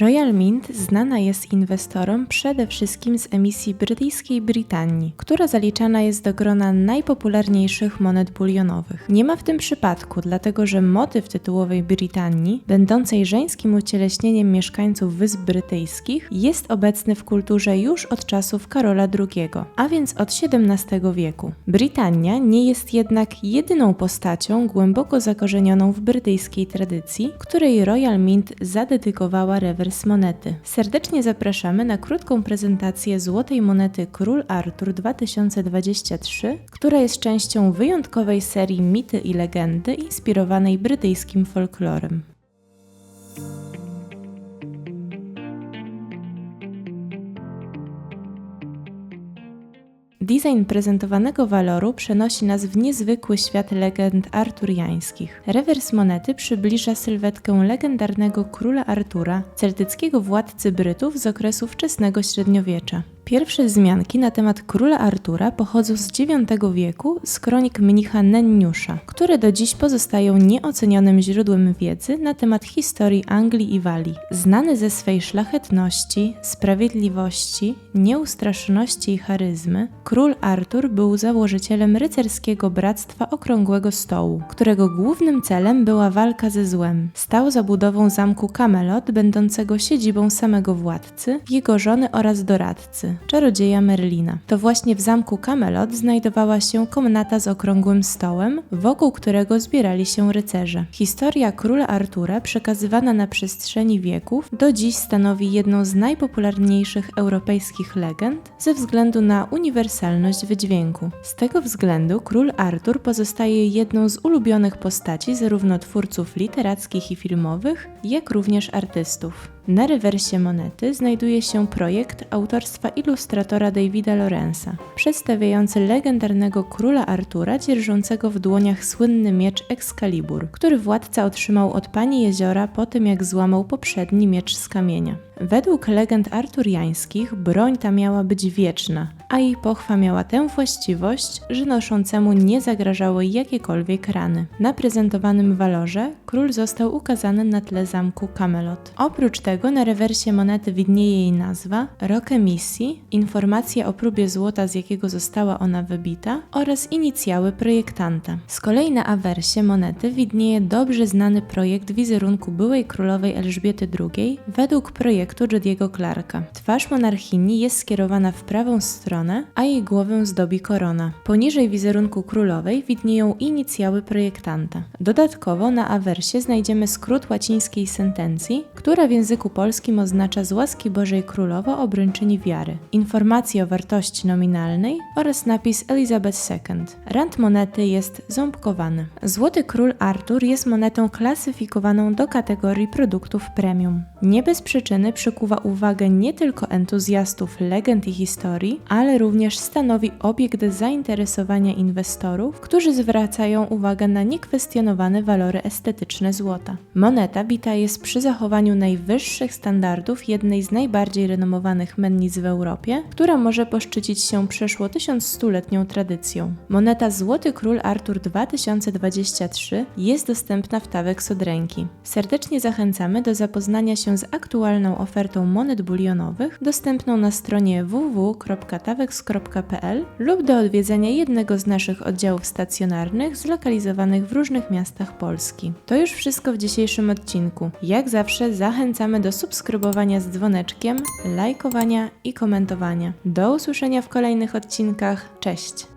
Royal Mint znana jest inwestorom przede wszystkim z emisji brytyjskiej Britanii, która zaliczana jest do grona najpopularniejszych monet bulionowych. Nie ma w tym przypadku, dlatego że motyw tytułowej Brytanii, będącej żeńskim ucieleśnieniem mieszkańców Wysp Brytyjskich, jest obecny w kulturze już od czasów Karola II, a więc od XVII wieku. Brytania nie jest jednak jedyną postacią głęboko zakorzenioną w brytyjskiej tradycji, której Royal Mint zadedykowała monety. Serdecznie zapraszamy na krótką prezentację złotej monety Król Artur 2023, która jest częścią wyjątkowej serii Mity i Legendy inspirowanej brytyjskim folklorem. Design prezentowanego waloru przenosi nas w niezwykły świat legend arturiańskich. Rewers monety przybliża sylwetkę legendarnego króla Artura, celtyckiego władcy Brytów z okresu wczesnego średniowiecza. Pierwsze wzmianki na temat króla Artura pochodzą z IX wieku z kronik mnicha Nenniusza, które do dziś pozostają nieocenionym źródłem wiedzy na temat historii Anglii i Walii. Znany ze swej szlachetności, sprawiedliwości, nieustraszoności i charyzmy, król Artur był założycielem rycerskiego bractwa Okrągłego Stołu, którego głównym celem była walka ze złem. Stał za budową zamku Camelot, będącego siedzibą samego władcy, jego żony oraz doradcy czarodzieja Merlina. To właśnie w zamku Camelot znajdowała się komnata z okrągłym stołem, wokół którego zbierali się rycerze. Historia króla Artura, przekazywana na przestrzeni wieków, do dziś stanowi jedną z najpopularniejszych europejskich legend ze względu na uniwersalność wydźwięku. Z tego względu król Artur pozostaje jedną z ulubionych postaci zarówno twórców literackich i filmowych, jak również artystów. Na rewersie monety znajduje się projekt autorstwa ilustratora Davida Lorenza, przedstawiający legendarnego króla Artura dzierżącego w dłoniach słynny miecz Excalibur, który władca otrzymał od pani jeziora po tym jak złamał poprzedni miecz z kamienia. Według legend arturiańskich broń ta miała być wieczna, a jej pochwa miała tę właściwość, że noszącemu nie zagrażały jakiekolwiek rany. Na prezentowanym walorze król został ukazany na tle zamku Camelot. Oprócz tego na rewersie monety widnieje jej nazwa, rok emisji, informacja o próbie złota z jakiego została ona wybita oraz inicjały projektanta. Z kolei na awersie monety widnieje dobrze znany projekt wizerunku byłej królowej Elżbiety II według projektu Judy'ego Clarka. Twarz monarchini jest skierowana w prawą stronę, a jej głowę zdobi korona. Poniżej wizerunku królowej widnieją inicjały projektanta. Dodatkowo na awersie znajdziemy skrót łacińskiej sentencji, która w języku polskim oznacza z łaski Bożej Królowo obręczyni wiary, informacje o wartości nominalnej oraz napis Elizabeth II. Rand monety jest ząbkowany. Złoty Król Artur jest monetą klasyfikowaną do kategorii produktów premium. Nie bez przyczyny przykuwa uwagę nie tylko entuzjastów legend i historii, ale również stanowi obiekt zainteresowania inwestorów, którzy zwracają uwagę na niekwestionowane walory estetyczne złota. Moneta bita jest przy zachowaniu najwyższych standardów jednej z najbardziej renomowanych mennic w Europie, która może poszczycić się przeszło 1100-letnią tradycją. Moneta Złoty Król Artur 2023 jest dostępna w Tawek od ręki. Serdecznie zachęcamy do zapoznania się z aktualną ofertą monet bulionowych dostępną na stronie www.tawex.pl lub do odwiedzenia jednego z naszych oddziałów stacjonarnych zlokalizowanych w różnych miastach Polski. To już wszystko w dzisiejszym odcinku. Jak zawsze zachęcamy do subskrybowania z dzwoneczkiem, lajkowania i komentowania. Do usłyszenia w kolejnych odcinkach. Cześć!